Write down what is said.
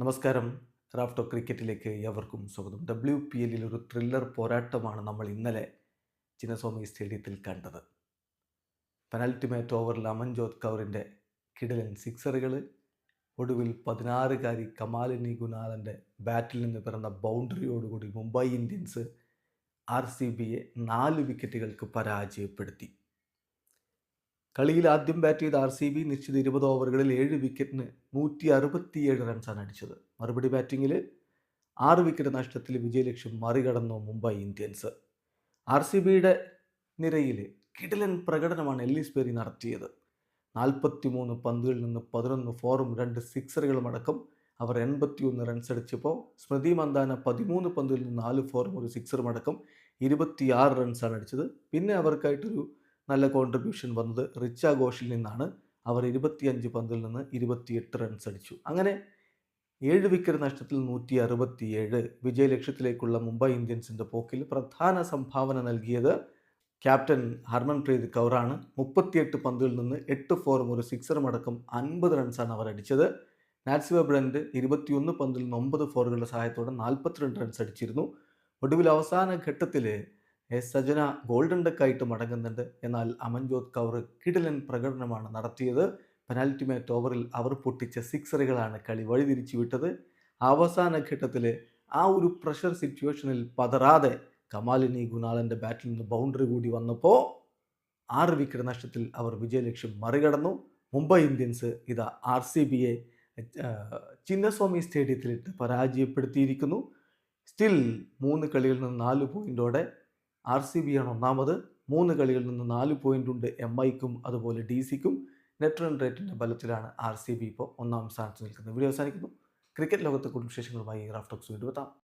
നമസ്കാരം. റാഫ്റ്റോ ക്രിക്കറ്റിലേക്ക് എവർക്കും സ്വാഗതം. W P എല്ലിൽ ഒരു ത്രില്ലർ പോരാട്ടമാണ് നമ്മൾ ഇന്നലെ ചിന്നസ്വാമി സ്റ്റേഡിയത്തിൽ കണ്ടത്. പെനൽറ്റിമേറ്റ് ഓവറിൽ അമൻജോത് കൗറിന്റെ കിടലൻ സിക്സറുകൾ ഒടുവിൽ പതിനാറുകാരി കമാലിനി ഗുനാഥന്റെ ബാറ്റിൽ നിന്ന് പിറന്ന ബൗണ്ടറിയോടുകൂടി മുംബൈ ഇന്ത്യൻസ് ആർ സി ബിയെ നാല് വിക്കറ്റുകൾക്ക് പരാജയപ്പെടുത്തി. കളിയിൽ ആദ്യം ബാറ്റ് ചെയ്ത ആർ സി ബി നിശ്ചിത ഇരുപത് ഓവറുകളിൽ ഏഴ് വിക്കറ്റിന് നൂറ്റി അറുപത്തിയേഴ് റൺസാണ് അടിച്ചത്. മറുപടി ബാറ്റിങ്ങിൽ ആറ് വിക്കറ്റ് നഷ്ടത്തിൽ വിജയലക്ഷ്യം മറികടന്നു മുംബൈ ഇന്ത്യൻസ്. ആർ സി ബിയുടെ നിരയിൽ കിടിലൻ പ്രകടനമാണ് എല്ലിസ് പേരി നടത്തിയത്. നാൽപ്പത്തി മൂന്ന് പന്തുകളിൽ നിന്ന് പതിനൊന്ന് ഫോറും രണ്ട് സിക്സറുകളും അടക്കം അവർ എൺപത്തിയൊന്ന് റൺസ് അടിച്ചപ്പോൾ സ്മൃതി മന്ദാന പതിമൂന്ന് പന്തുകളിൽ നിന്ന് നാല് ഫോറും ഒരു സിക്സറും അടക്കം ഇരുപത്തിയാറ് റൺസാണ് അടിച്ചത്. പിന്നെ അവർക്കായിട്ടൊരു നല്ല കോൺട്രിബ്യൂഷൻ വന്നത് റിച്ച ഘോഷിൽ നിന്നാണ്. അവർ ഇരുപത്തിയഞ്ച് പന്തിൽ നിന്ന് ഇരുപത്തിയെട്ട് റൺസ് അടിച്ചു. അങ്ങനെ ഏഴ് വിക്കറ്റ് നഷ്ടത്തിൽ നൂറ്റി അറുപത്തിയേഴ് വിജയലക്ഷ്യത്തിലേക്കുള്ള മുംബൈ ഇന്ത്യൻസിന്റെ പോക്കിൽ പ്രധാന സംഭാവന നൽകിയത് ക്യാപ്റ്റൻ ഹർമൻപ്രീത് കൗറാണ് മുപ്പത്തിയെട്ട് പന്തിൽ നിന്ന് എട്ട് ഫോറും ഒരു സിക്സറും അടക്കം അൻപത് റൺസാണ് അവർ അടിച്ചത്. നാറ്റ്സ് വെബ്രൻഡ് ഇരുപത്തിയൊന്ന് പന്തിൽ നിന്ന് ഒമ്പത് ഫോറുകളുടെ സഹായത്തോടെ നാൽപ്പത്തിരണ്ട് റൺസ് അടിച്ചിരുന്നു. ഒടുവിൽ അവസാന ഘട്ടത്തിൽ എസ് സജന ഗോൾഡൻ ഡക്കായിട്ട് മടങ്ങുന്നുണ്ട്. എന്നാൽ അമൻജോത് കൗർ കിടിലൻ പ്രകടനമാണ് നടത്തിയത്. പെനാൽറ്റിമേറ്റ് ഓവറിൽ അവർ പൊട്ടിച്ച സിക്സറുകളാണ് കളി വഴിതിരിച്ചു വിട്ടത്. അവസാന ഘട്ടത്തിൽ ആ ഒരു പ്രഷർ സിറ്റുവേഷനിൽ പതറാതെ കമാലിനി ഗുണാളന്റെ ബാറ്റിൽ നിന്ന് ബൗണ്ടറി കൂടി വന്നപ്പോൾ ആറ് വിക്കറ്റ് നഷ്ടത്തിൽ അവർ വിജയലക്ഷ്യം മറികടന്നു. മുംബൈ ഇന്ത്യൻസ് ഇതാ ആർ സി ബിയെ ചിന്നസ്വാമി സ്റ്റേഡിയത്തിലിട്ട് പരാജയപ്പെടുത്തിയിരിക്കുന്നു. സ്റ്റിൽ മൂന്ന് കളികളിൽ നിന്ന് നാല് പോയിന്റോടെ ആർ സി ബി ആണ് ഒന്നാമത്. മൂന്ന് കളികളിൽ നിന്ന് നാല് പോയിന്റ് ഉണ്ട് എം ഐക്കും അതുപോലെ ഡി സിക്കും. നെറ്റ് റൺ റേറ്റിന്റെ ബലത്തിലാണ് ആർ സി ബി ഇപ്പോൾ ഒന്നാം സ്ഥാനത്ത് നിൽക്കുന്നത്. വീഡിയോ അവസാനിക്കുന്നു. ക്രിക്കറ്റ് ലോകത്തെ കുടുംബ വിശേഷങ്ങളുമായി റാഫ്റ്റോക്സ് വീണ്ടും എത്താം.